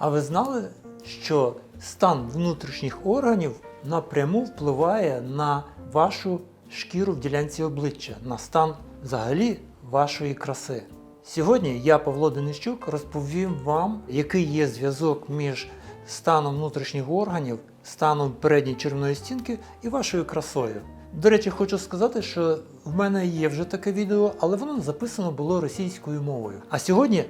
А ви знали, що стан внутрішніх органів напряму впливає на вашу шкіру в ділянці обличчя, на стан взагалі вашої краси? Сьогодні я, Павло Денищук, розповім вам, який є зв'язок між станом внутрішніх органів, станом передньої червної стінки і вашою красою. До речі, хочу сказати, що в мене є вже таке відео, але воно записано було російською мовою. А сьогодні,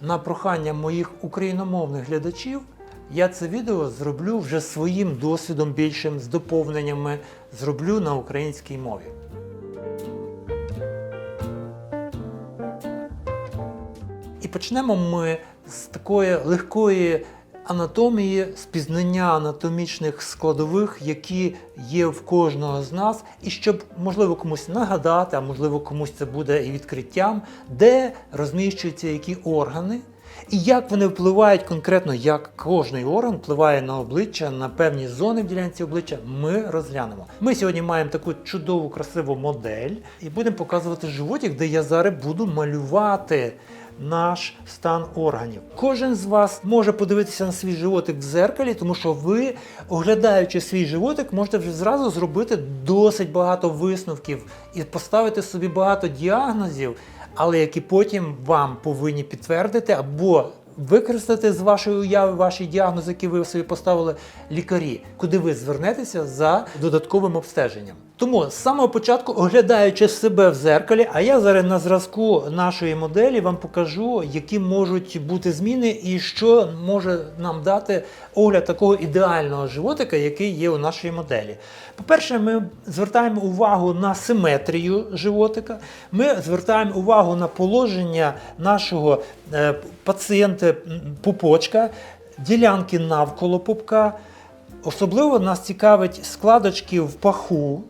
на прохання моїх україномовних глядачів, я це відео зроблю вже своїм досвідом більшим, з доповненнями, зроблю на українській мові. І почнемо ми з такої легкої анатомії, з пізнання анатомічних складових, які є в кожного з нас, і щоб можливо комусь нагадати, а можливо комусь це буде і відкриттям, де розміщуються які органи. І як вони впливають конкретно, як кожний орган впливає на обличчя, на певні зони в ділянці обличчя, ми розглянемо. Ми сьогодні маємо таку чудову, красиву модель і будемо показувати животик, де я зараз буду малювати наш стан органів. Кожен з вас може подивитися на свій животик в зеркалі, тому що ви, оглядаючи свій животик, можете вже зразу зробити досить багато висновків і поставити собі багато діагнозів, але які потім вам повинні підтвердити або використати з вашої уяви ваші діагнози, які ви собі поставили лікарі, куди ви звернетеся за додатковим обстеженням. Тому з самого початку, оглядаючи себе в зеркалі, а я зараз на зразку нашої моделі вам покажу, які можуть бути зміни і що може нам дати огляд такого ідеального животика, який є у нашій моделі. По-перше, ми звертаємо увагу на симетрію животика, ми звертаємо увагу на положення нашого е, пацієнта пупочка, ділянки навколо пупка. Особливо нас цікавить складочки в паху,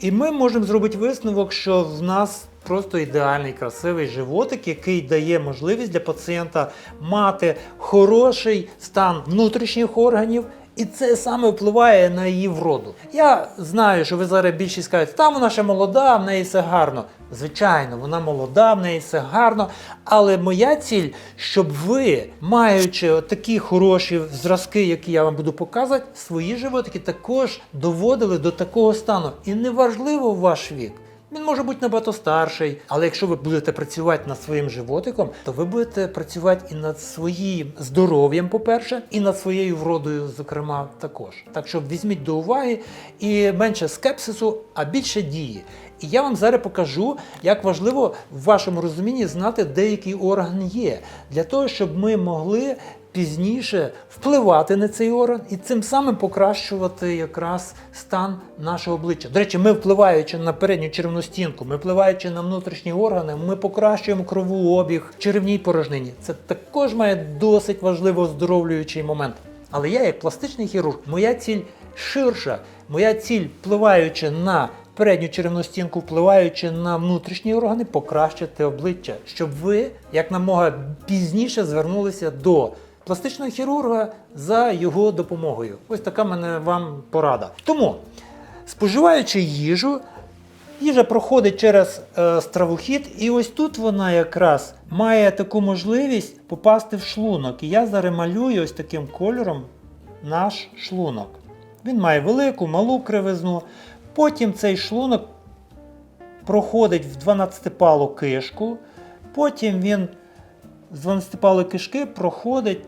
і ми можемо зробити висновок, що в нас просто ідеальний красивий животик, який дає можливість для пацієнта мати хороший стан внутрішніх органів. І це саме впливає на її вроду. Я знаю, що ви зараз більшість скажете, там вона ще молода, в неї все гарно. Звичайно, вона молода, в неї все гарно. Але моя ціль, щоб ви, маючи такі хороші зразки, які я вам буду показувати, свої животики також доводили до такого стану. І неважливо ваш вік. Він може бути набагато старший, але якщо ви будете працювати над своїм животиком, то ви будете працювати і над своїм здоров'ям, по-перше, і над своєю вродою, зокрема, також. Так що візьміть до уваги і менше скепсису, а більше дії. І я вам зараз покажу, як важливо в вашому розумінні знати, де який орган є, для того, щоб ми могли пізніше впливати на цей орган і цим самим покращувати якраз стан нашого обличчя. До речі, ми впливаючи на передню черевну стінку, ми впливаючи на внутрішні органи, ми покращуємо кровообіг в черевній порожнині. Це також має досить важливо оздоровлюючий момент. Але я, як пластичний хірург, моя ціль ширша. Моя ціль, впливаючи на передню черевну стінку, впливаючи на внутрішні органи, покращити обличчя, щоб ви якнамога пізніше звернулися до пластичного хірурга за його допомогою. Ось така мене вам порада. Тому, споживаючи їжу, їжа проходить через е, стравохід, і ось тут вона якраз має таку можливість попасти в шлунок. І я зараз малюю ось таким кольором наш шлунок. Він має велику, малу кривизну. Потім цей шлунок проходить в 12-палу кишку. Потім він з 12-палої кишки проходить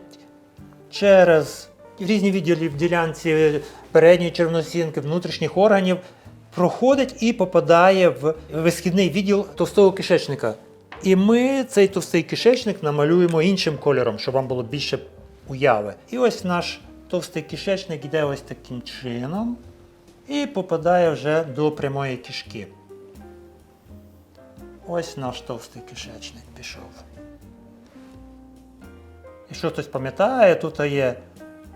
через різні відділи в ділянці передньої червоносінки, внутрішніх органів, проходить і попадає в висхідний відділ товстого кишечника. І ми цей товстий кишечник намалюємо іншим кольором, щоб вам було більше уяви. І ось наш товстий кишечник йде ось таким чином і попадає вже до прямої кишки. Ось наш товстий кишечник пішов. Якщо хтось пам'ятає, тут є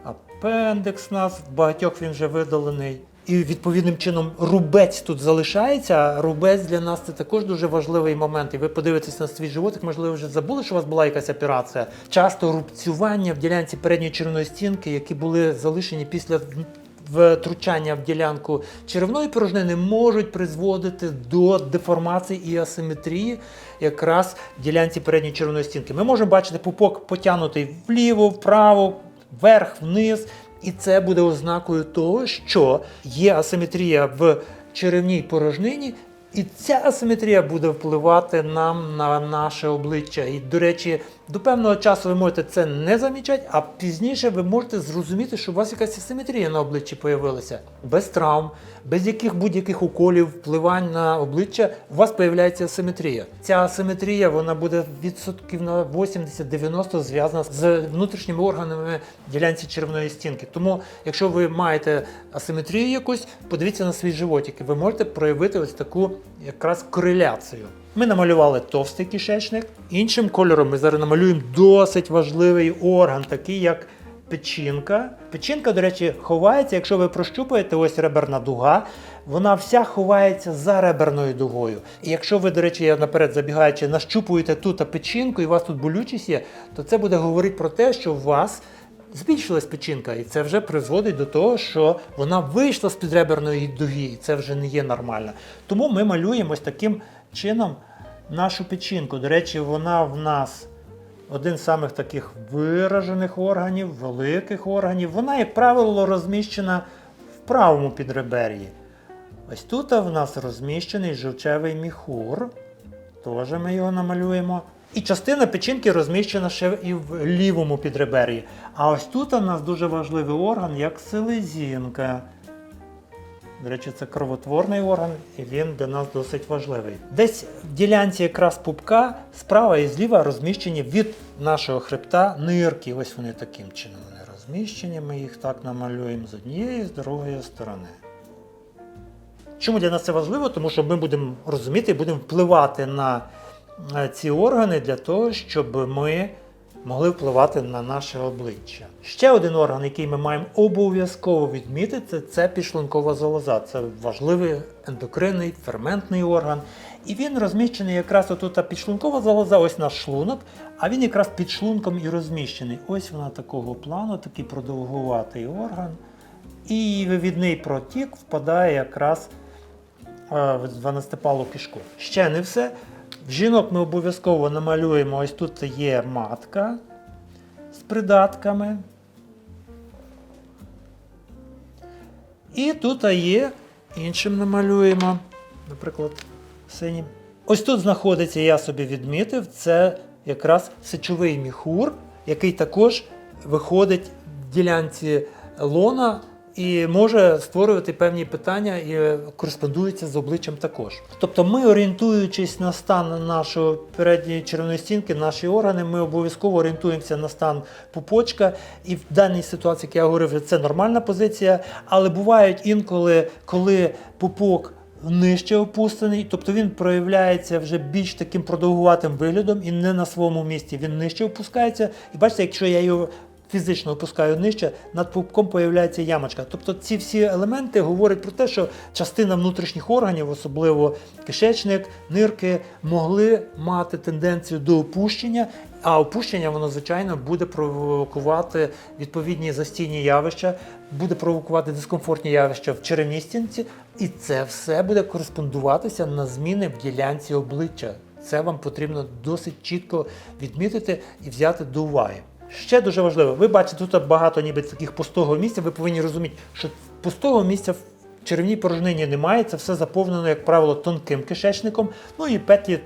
апендекс нас, в багатьох він вже видалений. І відповідним чином рубець тут залишається. Рубець для нас це також дуже важливий момент. І ви подивитесь на свій животик, можливо, вже забули, що у вас була якась операція. Часто рубцювання в ділянці передньої червоної стінки, які були залишені після втручання в ділянку черевної порожнини, можуть призводити до деформації і асиметрії якраз в ділянці передньої червоної стінки. Ми можемо бачити пупок потягнутий вліво, вправо. вверх, вниз. І це буде ознакою того, що є асиметрія в черевній порожнині, і ця асиметрія буде впливати нам на наше обличчя. І, до речі, до певного часу ви можете це не замічати, а пізніше ви можете зрозуміти, що у вас якась асиметрія на обличчі появилася. Без травм, без яких будь-яких уколів, впливань на обличчя, у вас появляється асиметрія. Ця асиметрія вона буде відсотків на 80-90 зв'язана з внутрішніми органами ділянці червної стінки. Тому, якщо ви маєте асиметрію якусь, подивіться на свій животик, і ви можете проявити ось таку якраз кореляцію. Ми намалювали товстий кишечник. Іншим кольором ми зараз намалюємо досить важливий орган, такий як печінка. Печінка, до речі, ховається, якщо ви прощупаєте ось реберна дуга, вона вся ховається за реберною дугою. І якщо ви, до речі, я наперед забігаючи, нащупуєте тут печінку і у вас тут болючість є, то це буде говорити про те, що у вас збільшилась печінка, і це вже призводить до того, що вона вийшла з підреберної дуги, і це вже не є нормально. Тому ми малюємо ось таким чином нашу печінку. До речі, вона в нас один з самих таких виражених органів, великих органів. Вона, як правило, розміщена в правому підребер'ї. Ось тут в нас розміщений жовчевий міхур. Теж ми його намалюємо. І частина печінки розміщена ще і в лівому підребер'ї. А ось тут у нас дуже важливий орган, як селезінка. До речі, це кровотворний орган, і він для нас досить важливий. Десь в ділянці якраз пупка справа і зліва розміщені від нашого хребта нирки. Ось вони таким чином вони розміщені. Ми їх так намалюємо з однієї з другої сторони. Чому для нас це важливо? Тому що ми будемо розуміти і будемо впливати на ці органи для того, щоб ми могли впливати на наше обличчя. Ще один орган, який ми маємо обов'язково відмітити, це підшлункова залоза. Це важливий ендокринний ферментний орган. І він розміщений якраз отут підшлункова залоза, ось наш шлунок, а він якраз під шлунком і розміщений. Ось вона такого плану, такий продовгуватий орган. І вивідний протік впадає якраз е, в 12-палу кишку. Ще не все. В жінок ми обов'язково намалюємо, ось тут є матка з придатками. І тут є іншим намалюємо, наприклад, синім. Ось тут знаходиться, я собі відмітив, це якраз сечовий міхур, який також виходить в ділянці лона і може створювати певні питання і кореспондується з обличчям також. Тобто ми, орієнтуючись на стан нашої передньої червоної стінки, наші органи, ми обов'язково орієнтуємося на стан пупочка. І в даній ситуації, як я говорив, це нормальна позиція, але бувають інколи, коли пупок нижче опустений, тобто він проявляється вже більш таким продовгуватим виглядом і не на своєму місці. Він нижче опускається. І бачите, якщо я його фізично опускаю нижче, над пупком появляється ямочка. Тобто ці всі елементи говорять про те, що частина внутрішніх органів, особливо кишечник, нирки, могли мати тенденцію до опущення. А опущення воно, звичайно, буде провокувати відповідні застійні явища, буде провокувати дискомфортні явища в черевній стінці, і це все буде кореспондуватися на зміни в ділянці обличчя. Це вам потрібно досить чітко відмітити і взяти до уваги. Ще дуже важливо, ви бачите, тут багато ніби таких пустого місця. Ви повинні розуміти, що пустого місця в черевній порожнині немає. Це все заповнено, як правило, тонким кишечником. Ну і петлі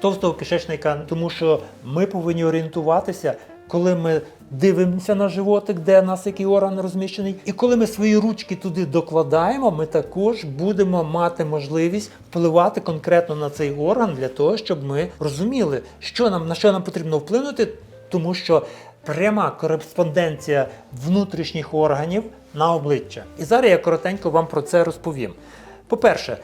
товстого кишечника, тому що ми повинні орієнтуватися, коли ми дивимося на животик, де нас який орган розміщений. І коли ми свої ручки туди докладаємо, ми також будемо мати можливість впливати конкретно на цей орган для того, щоб ми розуміли, що нам на що нам потрібно вплинути, тому що пряма кореспонденція внутрішніх органів на обличчя. І зараз я коротенько вам про це розповім. По-перше,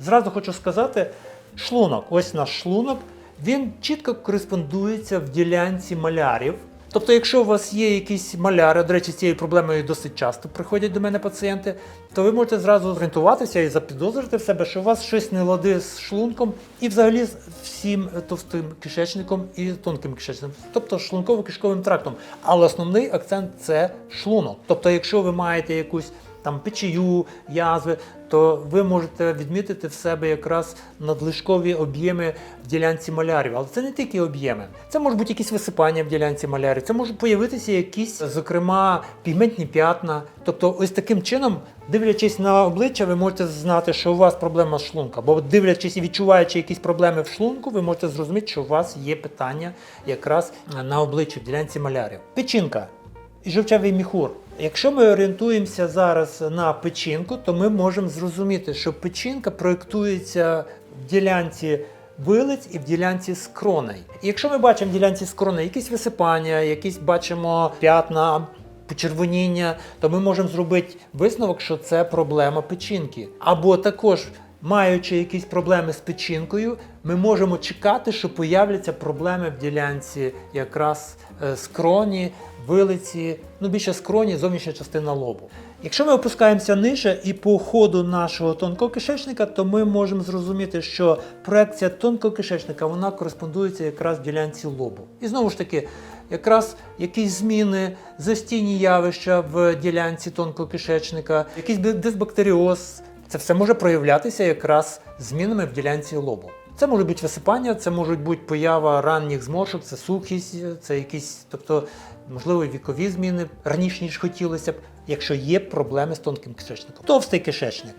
зразу хочу сказати, шлунок, ось наш шлунок, він чітко кореспондується в ділянці малярів. Тобто, якщо у вас є якісь маляри, до речі, з цією проблемою досить часто приходять до мене пацієнти, то ви можете зразу орієнтуватися і запідозрити в себе, що у вас щось не лади з шлунком і взагалі з всім товстим кишечником і тонким кишечником, тобто шлунково-кишковим трактом. Але основний акцент це шлунок. Тобто, якщо ви маєте якусь там печію, язви, то ви можете відмітити в себе якраз надлишкові об'єми в ділянці малярів. Але це не тільки об'єми. Це можуть бути якісь висипання в ділянці малярів, це можуть появитися якісь, зокрема, пігментні п'ятна. Тобто, ось таким чином, дивлячись на обличчя, ви можете знати, що у вас проблема з шлунка. Бо дивлячись і відчуваючи якісь проблеми в шлунку, ви можете зрозуміти, що у вас є питання якраз на обличчі в ділянці малярів. Печінка і жовчевий міхур. Якщо ми орієнтуємося зараз на печінку, то ми можемо зрозуміти, що печінка проєктується в ділянці вилиць і в ділянці скроней. Якщо ми бачимо в ділянці скроней якісь висипання, якісь бачимо п'ятна, почервоніння, то ми можемо зробити висновок, що це проблема печінки. Або також. Маючи якісь проблеми з печінкою, ми можемо чекати, що появляться проблеми в ділянці якраз е, скроні, вилиці, ну більше скроні, зовнішня частина лобу. Якщо ми опускаємося нижче і по ходу нашого тонкого кишечника, то ми можемо зрозуміти, що проекція тонкого кишечника вона кореспондується якраз в ділянці лобу. І знову ж таки, якраз якісь зміни, застійні явища в ділянці тонкого кишечника, якийсь дисбактеріоз, це все може проявлятися якраз змінами в ділянці лобу. Це може бути висипання, це може бути поява ранніх зморшок, це сухість, це якісь, тобто, можливо, вікові зміни раніше, ніж хотілося б, якщо є проблеми з тонким кишечником. Товстий кишечник.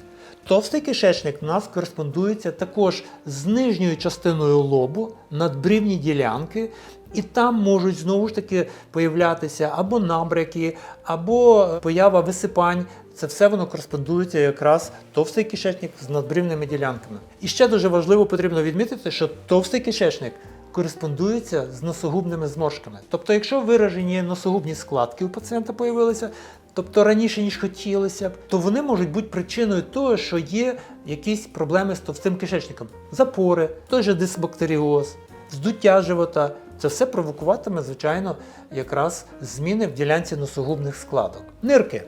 Товстий кишечник у нас кореспондується також з нижньою частиною лобу, надбрівні ділянки, і там можуть знову ж таки появлятися або набряки, або поява висипань. Це все воно кореспондується якраз товстий кишечник з надбрівними ділянками. І ще дуже важливо потрібно відмітити, що товстий кишечник кореспондується з носогубними зморшками. Тобто, якщо виражені носогубні складки у пацієнта появилися, тобто раніше ніж хотілося б, то вони можуть бути причиною того, що є якісь проблеми з товстим кишечником, запори, той же дисбактеріоз, здуття живота. Це все провокуватиме, звичайно, якраз зміни в ділянці носогубних складок. Нирки.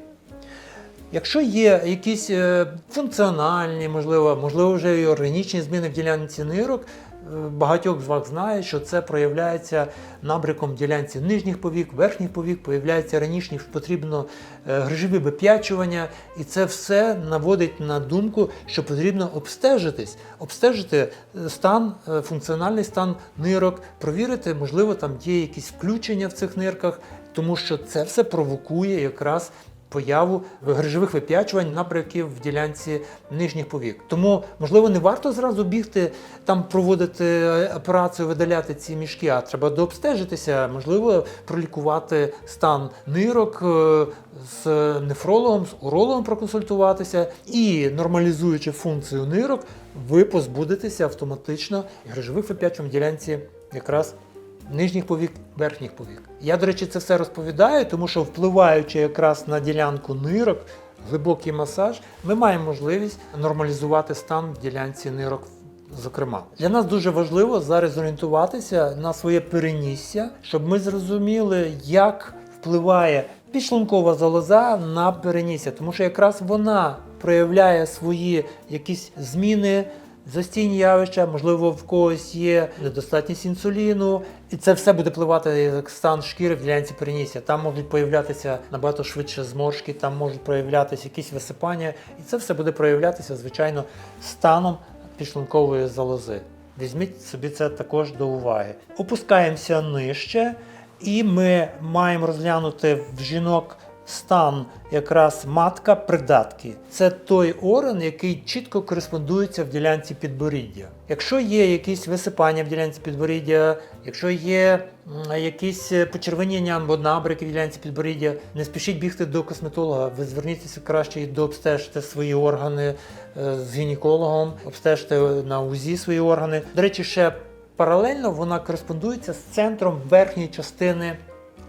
Якщо є якісь е, функціональні, можливо, можливо, вже і органічні зміни в ділянці нирок, е, багатьох з вас знає, що це проявляється набряком в ділянці нижніх повік, верхніх повік, появляється раніше, потрібно е, грижові вип'ячування, і це все наводить на думку, що потрібно обстежитись, обстежити стан, функціональний стан нирок, провірити, можливо, там є якісь включення в цих нирках, тому що це все провокує якраз появу грижових вип'ячувань напрямків в ділянці нижніх повік. Тому, можливо, не варто зразу бігти там проводити операцію, видаляти ці мішки, а треба дообстежитися, можливо, пролікувати стан нирок е, з нефрологом, з урологом проконсультуватися і нормалізуючи функцію нирок, ви позбудетеся автоматично грижових вип'ячувань в ділянці якраз нижніх повік, верхніх повік. Я, до речі, це все розповідаю, тому що впливаючи якраз на ділянку нирок, глибокий масаж, ми маємо можливість нормалізувати стан в ділянці нирок. Зокрема, для нас дуже важливо зараз зорієнтуватися на своє перенісся, щоб ми зрозуміли, як впливає підшлункова залоза на перенісся, тому що якраз вона проявляє свої якісь зміни застійні явища, можливо, в когось є недостатність інсуліну, і це все буде впливати як стан шкіри в ділянці перенісся. Там можуть появлятися набагато швидше зморшки, там можуть проявлятися якісь висипання, і це все буде проявлятися, звичайно, станом підшлункової залози. Візьміть собі це також до уваги. Опускаємося нижче, і ми маємо розглянути в жінок стан якраз матка придатки. Це той орган, який чітко кореспондується в ділянці підборіддя. Якщо є якісь висипання в ділянці підборіддя, якщо є якісь почервоніння або набряки в ділянці підборіддя, не спішіть бігти до косметолога, ви зверніться краще і дообстежте свої органи е, з гінекологом, обстежте на УЗІ свої органи. До речі, ще паралельно вона кореспондується з центром верхньої частини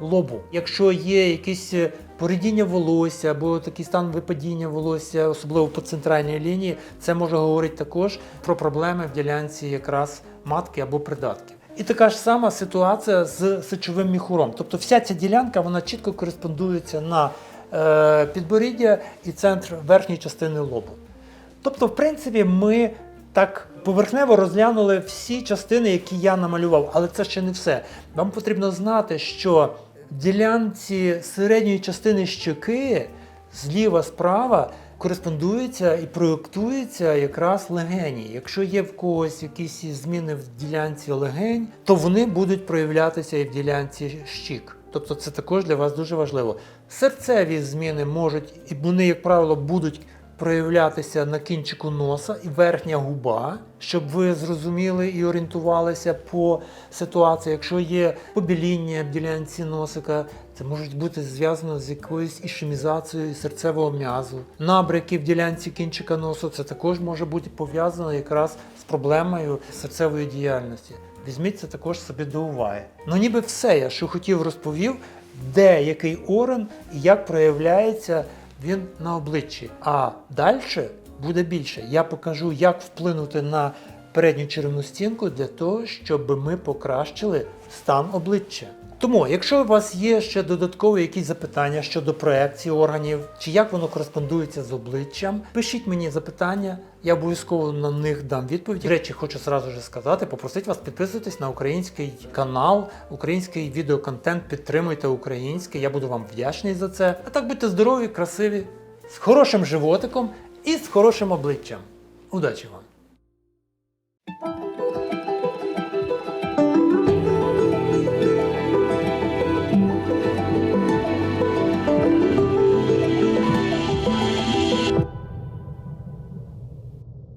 лобу. Якщо є якісь е, порідіння волосся або такий стан випадіння волосся, особливо по центральній лінії, це може говорити також про проблеми в ділянці якраз матки або придатки. І така ж сама ситуація з сечовим міхуром. Тобто вся ця ділянка вона чітко кореспондується на е, підборіддя і центр верхньої частини лобу. Тобто, в принципі, ми так поверхнево розглянули всі частини, які я намалював, але це ще не все. Вам потрібно знати, що ділянці середньої частини щоки зліва справа кореспондується і проєктується якраз легені. Якщо є в когось якісь зміни в ділянці легень, то вони будуть проявлятися і в ділянці щік. Тобто це також для вас дуже важливо. Серцеві зміни можуть, і вони, як правило, будуть проявлятися на кінчику носа і верхня губа, щоб ви зрозуміли і орієнтувалися по ситуації. Якщо є побіління в ділянці носика, це може бути зв'язано з якоюсь ішемізацією серцевого м'язу. Набряки в ділянці кінчика носу це також може бути пов'язано якраз з проблемою серцевої діяльності. Візьміть це також собі до уваги. Ну ніби все, я що хотів розповів, де який орган і як проявляється він на обличчі. А далі буде більше. Я покажу, як вплинути на передню червну стінку для того, щоб ми покращили стан обличчя. Тому, якщо у вас є ще додаткові якісь запитання щодо проекції органів, чи як воно кореспондується з обличчям, пишіть мені запитання, я обов'язково на них дам відповідь. Речі, хочу сразу же сказати, попросити вас підписуйтесь на український канал, український відеоконтент, підтримуйте українське. Я буду вам вдячний за це. А так будьте здорові, красиві, з хорошим животиком і з хорошим обличчям. Удачі вам!